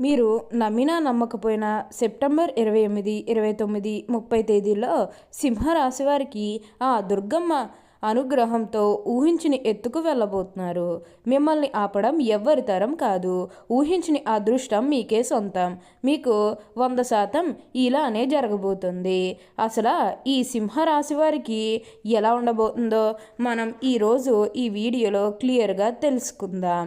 మీరు నమ్మినా నమ్మకపోయినా సెప్టెంబర్ ఇరవై ఎనిమిది ఇరవై తొమ్మిది ముప్పై తేదీల్లో సింహరాశి వారికి ఆ దుర్గమ్మ అనుగ్రహంతో ఊహించిన ఎత్తుకు వెళ్ళబోతున్నారు. మిమ్మల్ని ఆపడం ఎవ్వరి తరం కాదు. ఊహించిన అదృష్టం మీకే సొంతం. మీకు వంద శాతం ఇలానే జరగబోతుంది. అసలు ఈ సింహరాశి వారికి ఎలా ఉండబోతుందో మనం ఈరోజు ఈ వీడియోలో క్లియర్గా తెలుసుకుందాం.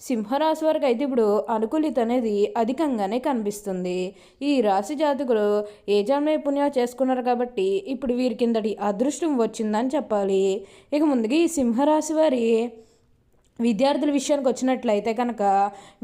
సింహరాశి వారికి అయితే ఇప్పుడు అనుకూలిత అనేది అధికంగానే కనిపిస్తుంది. ఈ రాశి జాతకులు ఏ పుణ్యం చేసుకున్నారు కాబట్టి ఇప్పుడు వీరి కిందటి అదృష్టం వచ్చిందని చెప్పాలి. ఇక ముందుగా ఈ సింహరాశి వారి విద్యార్థుల విషయానికి వచ్చినట్లయితే కనుక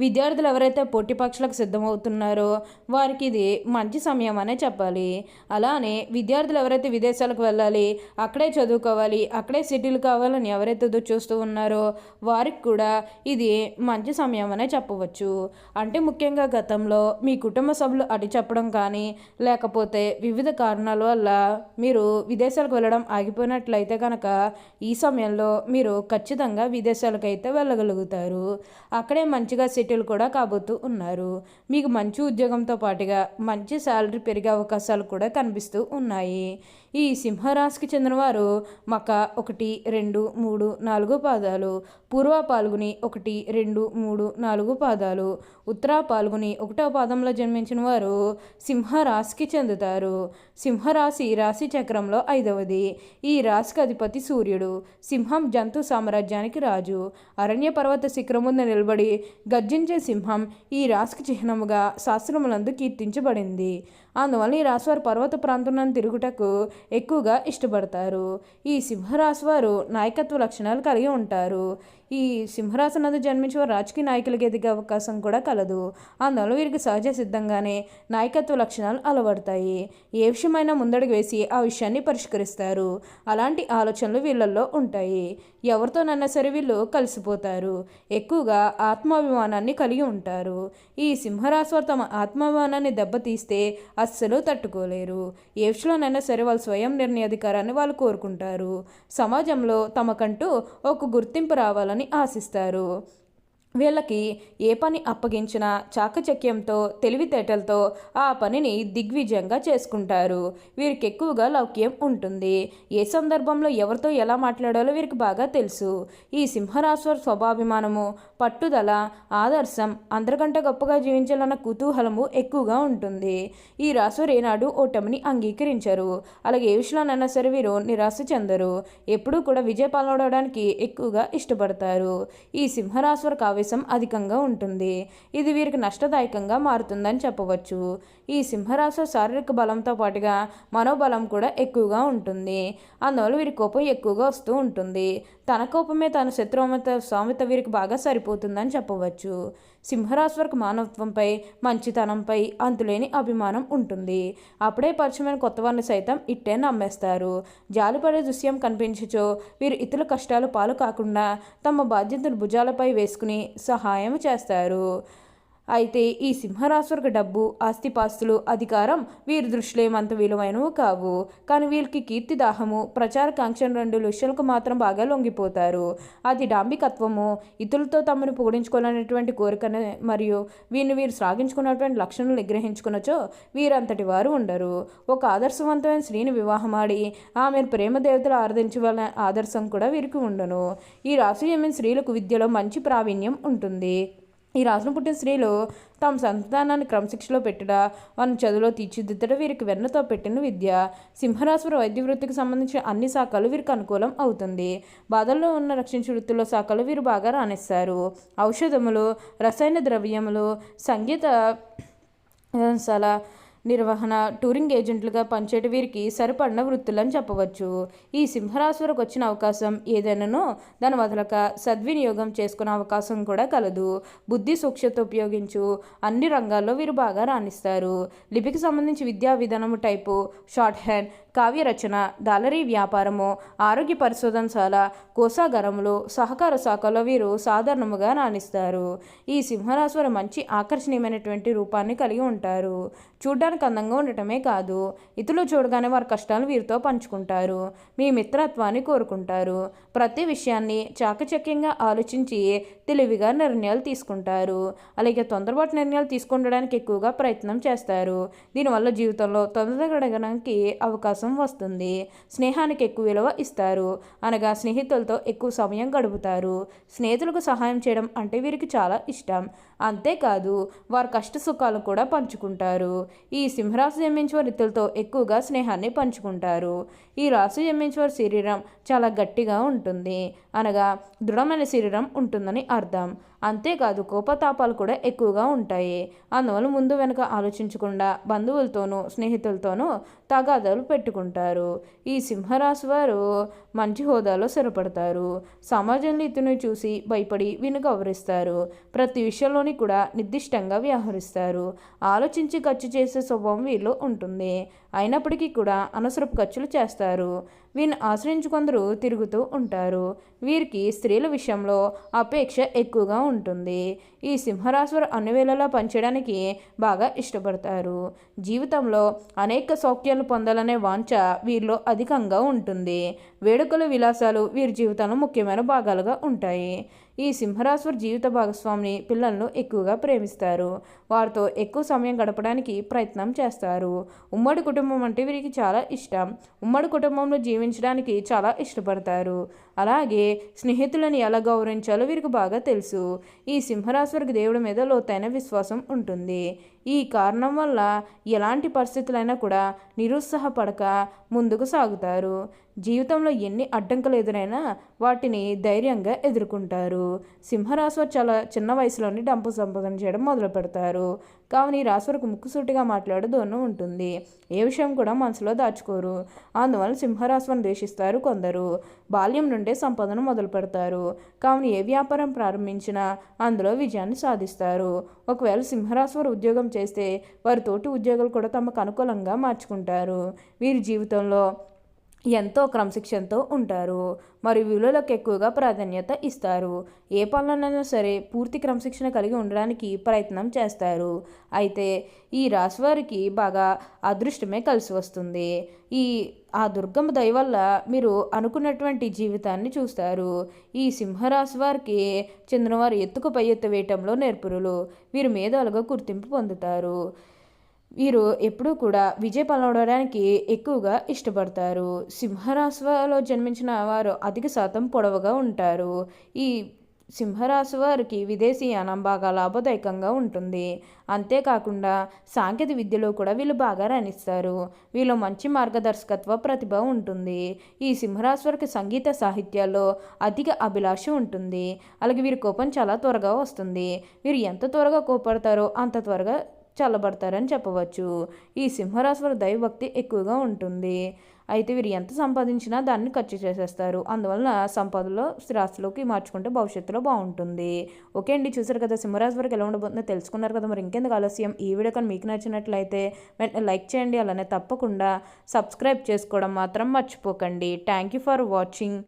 విద్యార్థులు ఎవరైతే పోటీ పక్షులకు సిద్ధమవుతున్నారో వారికి ఇది మంచి సమయం అనే చెప్పాలి. అలానే విద్యార్థులు ఎవరైతే విదేశాలకు వెళ్ళాలి అక్కడే చదువుకోవాలి అక్కడే సిటీలు కావాలని ఎవరైతే చూస్తూ ఉన్నారో వారికి కూడా ఇది మంచి సమయం అనే చెప్పవచ్చు. అంటే ముఖ్యంగా గతంలో మీ కుటుంబ సభ్యులు అటు చెప్పడం కానీ లేకపోతే వివిధ కారణాల వల్ల మీరు విదేశాలకు వెళ్ళడం ఆగిపోయినట్లయితే కనుక ఈ సమయంలో మీరు ఖచ్చితంగా విదేశాలకైతే అయితే వెళ్ళగలుగుతారు అక్కడే మంచిగా సెటిల్ కూడా కాబోతూ ఉన్నారు. మీకు మంచి ఉద్యోగంతో పాటుగా మంచి శాలరీ పెరిగే అవకాశాలు కూడా కనిపిస్తూ ఉన్నాయి. ఈ సింహరాశికి చెందినవారు మక ఒకటి రెండు మూడు నాలుగు పాదాలు పూర్వ పాల్గొని ఒకటి రెండు మూడు నాలుగు పాదాలు ఉత్తర పాల్గొని ఒకటో పాదంలో జన్మించిన వారు సింహరాశికి చెందుతారు. సింహరాశి రాశి చక్రంలో ఐదవది. ఈ రాశికి అధిపతి సూర్యుడు. సింహం జంతు సామ్రాజ్యానికి రాజు. అరణ్య పర్వత శిఖరం ముందు నిలబడి గర్జించే సింహం ఈ రాశికి చిహ్నముగా శాస్త్రములందు కీర్తించబడింది. అందువల్ల ఈ రాశివారు పర్వత ప్రాంతం తిరుగుటకు ఎక్కువగా ఇష్టపడతారు. ఈ సింహరాశి వారు నాయకత్వ లక్షణాలు కలిగి ఉంటారు. ఈ సింహరాశనందు జన్మించిన రాజకీయ నాయకులకి ఎదిగే అవకాశం కూడా కలదు. అందువల్ల వీరికి సహజ సిద్ధంగానే నాయకత్వ లక్షణాలు అలవడతాయి. ఏ విషయమైనా ముందడుగు వేసి ఆ విషయాన్ని పరిష్కరిస్తారు. అలాంటి ఆలోచనలు వీళ్ళల్లో ఉంటాయి. ఎవరితోనన్నా సరే వీళ్ళు కలిసిపోతారు. ఎక్కువగా ఆత్మాభిమానాన్ని కలిగి ఉంటారు. ఈ సింహరాశి వారు తమ ఆత్మాభిమానాన్ని దెబ్బతీస్తే అస్సలు తట్టుకోలేరు. ఏ విషయంలోనైనా సరే వాళ్ళు స్వయం నిర్ణయాధికారాన్ని వాళ్ళు కోరుకుంటారు. సమాజంలో తమకంటూ ఒక గుర్తింపు రావాలని ఆశిస్తారు వీళ్ళకి ఏ పని అప్పగించినా చాకచక్యంతో తెలివితేటలతో ఆ పనిని దిగ్విజయంగా చేసుకుంటారు. వీరికి ఎక్కువగా లౌక్యం ఉంటుంది. ఏ సందర్భంలో ఎవరితో ఎలా మాట్లాడాలో వీరికి బాగా తెలుసు. ఈ సింహరాశ్వర స్వభాభిమానము పట్టుదల ఆదర్శం అందరికంటే గొప్పగా జీవించాలన్న కుతూహలము ఎక్కువగా ఉంటుంది. ఈ రాశ్వరు ఏనాడు ఓటమిని అంగీకరించరు. అలాగే ఏ విషయంలోనైనా సరే వీరు నిరాశ చెందరు. ఎప్పుడూ కూడా విజయ పాల్గొనడానికి ఎక్కువగా ఇష్టపడతారు. ఈ సింహరాశ్వర కావ్య ఆవేశం అధికంగా ఉంటుంది. ఇది వీరికి నష్టదాయకంగా మారుతుందని చెప్పవచ్చు. ఈ సింహరాశి శారీరక బలంతో పాటుగా మనోబలం కూడా ఎక్కువగా ఉంటుంది. అందువల్ల వీరి కోపం ఎక్కువగా వస్తూ ఉంటుంది. తన కోపమే తన శత్రువమత సామెత వీరికి బాగా సరిపోతుందని చెప్పవచ్చు. సింహరాశి వరకు మానవత్వంపై మంచితనంపై అంతులేని అభిమానం ఉంటుంది. అప్పుడే పరిచయమైన కొత్త వారిని సైతం ఇట్టే నమ్మేస్తారు. జాలిపడే దృశ్యం కనిపించచో వీరు ఇతరుల కష్టాలు పాలు కాకుండా తమ బాధ్యతను భుజాలపై వేసుకుని సహాయం చేస్తారు. అయితే ఈ సింహరాశులకు డబ్బు ఆస్తిపాస్తులు అధికారం వీరి దృష్టిలో ఏమంత విలువైనవి కావు. కానీ వీరికి కీర్తి దాహము ప్రచారకాంక్షను రెండు విషయాలకు మాత్రం బాగా లొంగిపోతారు. అది డాంబికత్వము. ఇతరులతో తమను పొగిడించుకోవాలనేటువంటి కోరికను మరియు వీరిని వీరు సాగించుకున్నటువంటి లక్షణాలు నిగ్రహించుకున్నచో వీరంతటి వారు ఉండరు. ఒక ఆదర్శవంతమైన స్త్రీని వివాహమాడి ఆమె ప్రేమ దేవతలు ఆరాధించవలన ఆదర్శం కూడా వీరికి ఉండను. ఈ రాశి స్త్రీలకు విద్యలో మంచి ప్రావీణ్యం ఉంటుంది. ఈ రాసిన పుట్టిన స్త్రీలు తమ సంతానాన్ని క్రమశిక్షలో పెట్టుట వారిని చదువులో తీర్చిదిద్దడం వీరికి వెన్నతో పెట్టిన విద్య. సింహరాశి వైద్య వృత్తికి సంబంధించిన అన్ని శాఖలు వీరికి అనుకూలం అవుతుంది. బాధల్లో ఉన్న రక్షించు వృత్తుల్లో శాఖలు వీరు బాగా రాణిస్తారు. ఔషధములు రసాయన ద్రవ్యములు సంగీత సల నిర్వహణ టూరింగ్ ఏజెంట్లుగా పనిచేయట వీరికి సరిపడిన వృత్తులని చెప్పవచ్చు. ఈ సింహరాశి వచ్చిన అవకాశం ఏదైనానో దాని వదలక సద్వినియోగం చేసుకునే అవకాశం కూడా కలదు. బుద్ధి సూక్ష్మత ఉపయోగించు అన్ని రంగాల్లో వీరు బాగా రాణిస్తారు. లిపికి సంబంధించి విద్యా విధానము టైపు షార్ట్ హ్యాండ్ కావ్య రచన దాలరీ వ్యాపారము ఆరోగ్య పరిశోధనశాల కోసాగరములు సహకార శాఖలో వీరు సాధారణముగా రాణిస్తారు. ఈ సింహరాశి మంచి ఆకర్షణీయమైనటువంటి రూపాన్ని కలిగి ఉంటారు. చూడ్డానికి అందంగా ఉండటమే కాదు ఇతరులు చూడగానే వారి కష్టాలు వీరితో పంచుకుంటారు. మీ మిత్రత్వాన్ని కోరుకుంటారు. ప్రతి విషయాన్ని చాకచక్యంగా ఆలోచించి తెలివిగా నిర్ణయాలు తీసుకుంటారు. అలాగే తొందరపాటు నిర్ణయాలు తీసుకుండడానికి ఎక్కువగా ప్రయత్నం చేస్తారు. దీనివల్ల జీవితంలో తొందరగడగడానికి అవకాశం వస్తుంది. స్నేహానికి ఎక్కువ విలువ ఇస్తారు. అనగా స్నేహితులతో ఎక్కువ సమయం గడుపుతారు. స్నేహితులకు సహాయం చేయడం అంటే వీరికి చాలా ఇష్టం. అంతేకాదు వారి కష్ట సుఖాలు కూడా పంచుకుంటారు. ఈ సింహరాశి జన్మించిన వారి ఎక్కువగా స్నేహాన్ని పంచుకుంటారు. ఈ రాశి జన్మించిన వారి శరీరం చాలా గట్టిగా ఉంటుంది. అనగా దృఢమైన శరీరం ఉంటుందని అర్థం. అంతేకాదు కోపతాపాలు కూడా ఎక్కువగా ఉంటాయి. అందువల్ల ముందు వెనుక ఆలోచించకుండా బంధువులతోనూ స్నేహితులతోనూ తగాదాలు పెట్టుకుంటారు. ఈ సింహరాశి వారు మంచి హోదాలో స్థిరపడతారు. సమాజంలో ఇతను చూసి భయపడి విను గౌరవిస్తారు ప్రతి విషయంలోని కూడా నిర్దిష్టంగా వ్యవహరిస్తారు. ఆలోచించి ఖర్చు చేసే స్వభావం వీళ్ళు ఉంటుంది. అయినప్పటికీ కూడా అనవసరపు ఖర్చులు చేస్తారు. వీరిని ఆశ్రయించి కొందరు తిరుగుతూ ఉంటారు. వీరికి స్త్రీల విషయంలో అపేక్ష ఎక్కువగా ఉంటుంది. ఈ సింహరాశివారు అన్ని వేళలా పనిచేయడానికి బాగా ఇష్టపడతారు. జీవితంలో అనేక సౌఖ్యాలు పొందాలనే వాంఛ వీరిలో అధికంగా ఉంటుంది. వేడుకలు విలాసాలు వీరి జీవితంలో ముఖ్యమైన భాగాలుగా ఉంటాయి. ఈ సింహరాశి జీవిత భాగస్వామిని పిల్లలను ఎక్కువగా ప్రేమిస్తారు. వారితో ఎక్కువ సమయం గడపడానికి ప్రయత్నం చేస్తారు. ఉమ్మడి కుటుంబం అంటే వీరికి చాలా ఇష్టం. ఉమ్మడి కుటుంబంలో జీవించడానికి చాలా ఇష్టపడతారు. అలాగే స్నేహితులను ఎలా గౌరవించాలో వీరికి బాగా తెలుసు. ఈ సింహరాశి దేవుడి మీద లోతైన విశ్వాసం ఉంటుంది. ఈ కారణం వల్ల ఎలాంటి పరిస్థితులైనా కూడా నిరుత్సాహపడక ముందుకు సాగుతారు. జీవితంలో ఎన్ని అడ్డంకులు ఎదురైనా వాటిని ధైర్యంగా ఎదుర్కొంటారు. సింహరాశి చాలా చిన్న వయసులోనే డంపు సంపాదన చేయడం మొదలు పెడతారు కావున ఈ రాశి ముక్కుసూటిగా మాట్లాడే ధోరణి ఉంటుంది. ఏ విషయం కూడా మనసులో దాచుకోరు. అందువల్ల సింహరాశిని ద్వేషిస్తారు కొందరు. బాల్యం నుండే సంపదన మొదలు పెడతారు. కావున ఏ వ్యాపారం ప్రారంభించినా అందులో విజయాన్ని సాధిస్తారు. ఒకవేళ సింహరాశి వారు ఉద్యోగం చేస్తే వారి తోటి ఉద్యోగులు కూడా తమకు అనుకూలంగా మార్చుకుంటారు. వీరి జీవితంలో ఎంతో క్రమశిక్షణతో ఉంటారు. మరియు విలువలకు ఎక్కువగా ప్రాధాన్యత ఇస్తారు. ఏ పనులనైనా సరే పూర్తి క్రమశిక్షణ కలిగి ఉండడానికి ప్రయత్నం చేస్తారు. అయితే ఈ రాశివారికి బాగా అదృష్టమే కలిసి వస్తుంది. ఈ ఆ దుర్గమ్మ దయ వల్ల మీరు అనుకున్నటువంటి జీవితాన్ని చూస్తారు. ఈ సింహరాశి వారికి చెందినవారు ఎత్తుకు పై ఎత్తు వేయటంలో నేర్పురులు. వీరు మేధాలుగా గుర్తింపు పొందుతారు. వీరు ఎప్పుడూ కూడా విజయ పలవడానికి ఎక్కువగా ఇష్టపడతారు. సింహరాశిలో జన్మించిన వారు అధిక శాతం పొడవుగా ఉంటారు. ఈ సింహరాశి వారికి విదేశీయానం బాగా లాభదాయకంగా ఉంటుంది. అంతేకాకుండా సాంకేతిక విద్యలో కూడా వీళ్ళు బాగా రాణిస్తారు. వీళ్ళు మంచి మార్గదర్శకత్వ ప్రతిభ ఉంటుంది. ఈ సింహరాశి వారికి సంగీత సాహిత్యాల్లో అధిక అభిలాష ఉంటుంది. అలాగే వీరి కోపం చాలా త్వరగా వస్తుంది. వీరు ఎంత త్వరగా కోపడతారో అంత త్వరగా చల్లబడతారని చెప్పవచ్చు. ఈ సింహరాశి వారి దైవభక్తి ఎక్కువగా ఉంటుంది. అయితే వీరు ఎంత సంపాదించినా దాన్ని ఖర్చు చేసేస్తారు. అందువలన సంపదలో స్థిరాస్తులోకి మార్చుకుంటే భవిష్యత్తులో బాగుంటుంది. ఓకే అండి చూసారు కదా సింహరాశి వరకు ఎలా ఉండబోతుందో తెలుసుకున్నారు కదా. మరి ఇంకెందుకు ఆలస్యం? ఈ వీడియో కానీ మీకు నచ్చినట్లయితే వెంటనే లైక్ చేయండి. అలానే తప్పకుండా సబ్స్క్రైబ్ చేసుకోవడం మాత్రం మర్చిపోకండి. Thank you for watching.